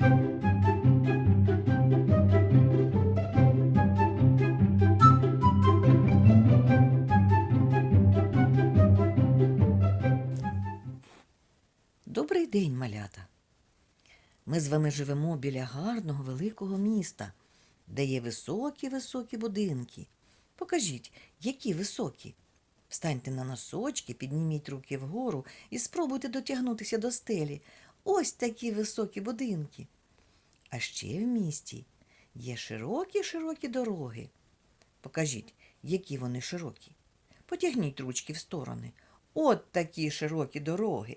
Добрий день, малята. Ми з вами живемо біля гарного великого міста, де є високі-високі будинки. Покажіть, які високі. Встаньте на носочки, підніміть руки вгору і спробуйте дотягнутися до стелі. Ось такі високі будинки. А ще в місті є широкі-широкі дороги. Покажіть, які вони широкі. Потягніть ручки в сторони. От такі широкі дороги.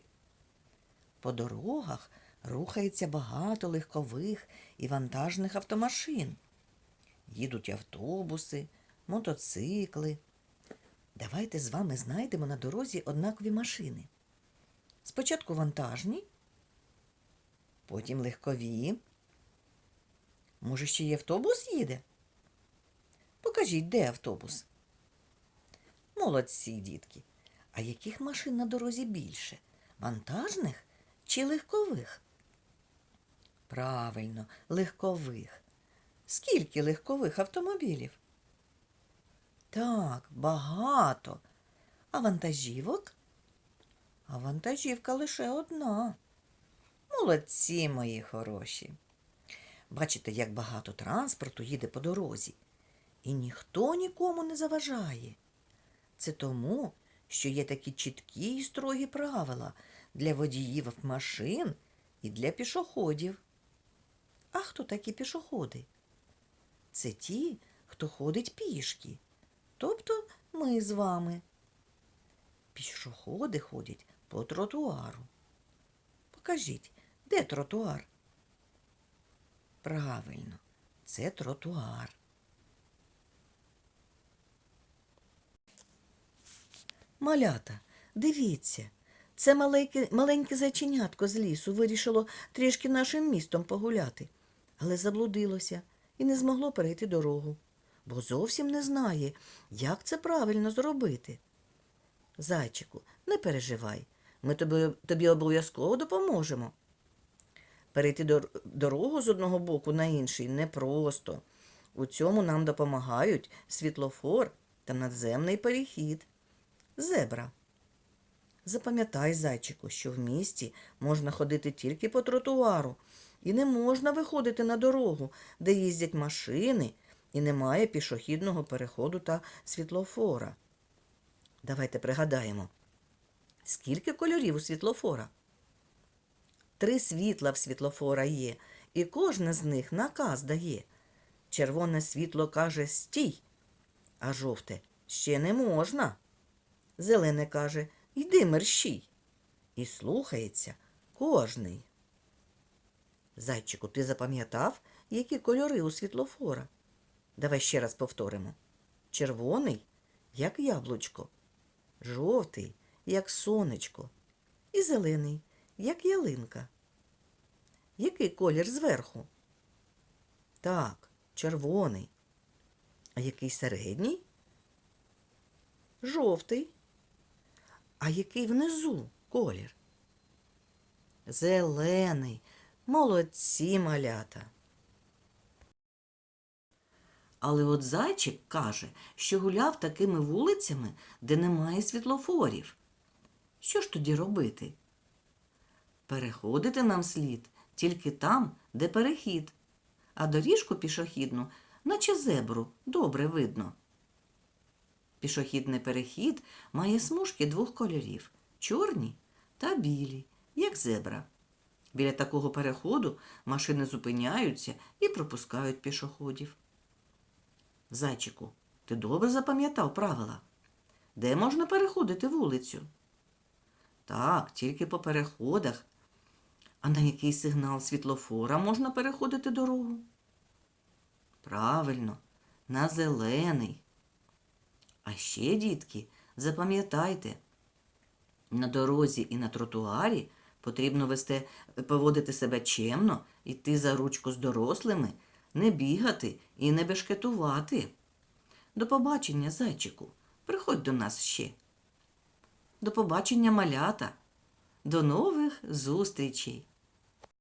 По дорогах рухається багато легкових і вантажних автомашин. Їдуть автобуси, мотоцикли. Давайте з вами знайдемо на дорозі однакові машини. Спочатку вантажні, потім легкові. Може, ще й автобус їде? Покажіть, де автобус. Молодці, дітки. А яких машин на дорозі більше? Вантажних чи легкових? Правильно, легкових. Скільки легкових автомобілів? Так, багато. А вантажівок? А вантажівка лише одна. Молодці, мої хороші. Бачите, як багато транспорту їде по дорозі, і ніхто нікому не заважає. Це тому, що є такі чіткі і строгі правила для водіїв машин і для пішоходів. А хто такі пішоходи? Це ті, хто ходить пішки, тобто ми з вами. Пішоходи ходять по тротуару. Покажіть, де тротуар? Правильно, це тротуар. Малята, дивіться, це маленьке, маленьке зайченятко з лісу вирішило трішки нашим містом погуляти, але заблудилося і не змогло перейти дорогу, бо зовсім не знає, як це правильно зробити. Зайчику, не переживай, ми тобі, тобі обов'язково допоможемо. Перейти дорогу з одного боку на інший непросто. У цьому нам допомагають світлофор та надземний перехід. Зебра. Запам'ятай, зайчику, що в місті можна ходити тільки по тротуару, і не можна виходити на дорогу, де їздять машини, і немає пішохідного переходу та світлофора. Давайте пригадаємо, скільки кольорів у світлофора? Три світла в світлофора є, і кожне з них наказ дає. Червоне світло каже стій, а жовте ще не можна. Зелене каже Йди мерщій. І слухається кожний. Зайчику, ти запам'ятав, які кольори у світлофора? Давай ще раз повторимо. Червоний, як яблучко, жовтий, як сонечко, і зелений, як ялинка. Який колір зверху? Так, червоний. А який середній? Жовтий. А який внизу колір? Зелений. Молодці малята. Але от зайчик каже, що гуляв такими вулицями, де немає світлофорів. Що ж тоді робити? Переходити нам слід тільки там, де перехід, а доріжку пішохідну, наче зебру, добре видно. Пішохідний перехід має смужки двох кольорів чорні та білі, як зебра. Біля такого переходу машини зупиняються і пропускають пішоходів. Зайчику, ти добре запам'ятав правила? Де можна переходити вулицю? Так, тільки по переходах. А на який сигнал світлофора можна переходити дорогу? Правильно, на зелений. А ще, дітки, запам'ятайте, на дорозі і на тротуарі потрібно вести, поводити себе чемно, йти за ручку з дорослими, не бігати і не бешкетувати. До побачення, зайчику, приходь до нас ще. До побачення, малята. До нових зустрічей!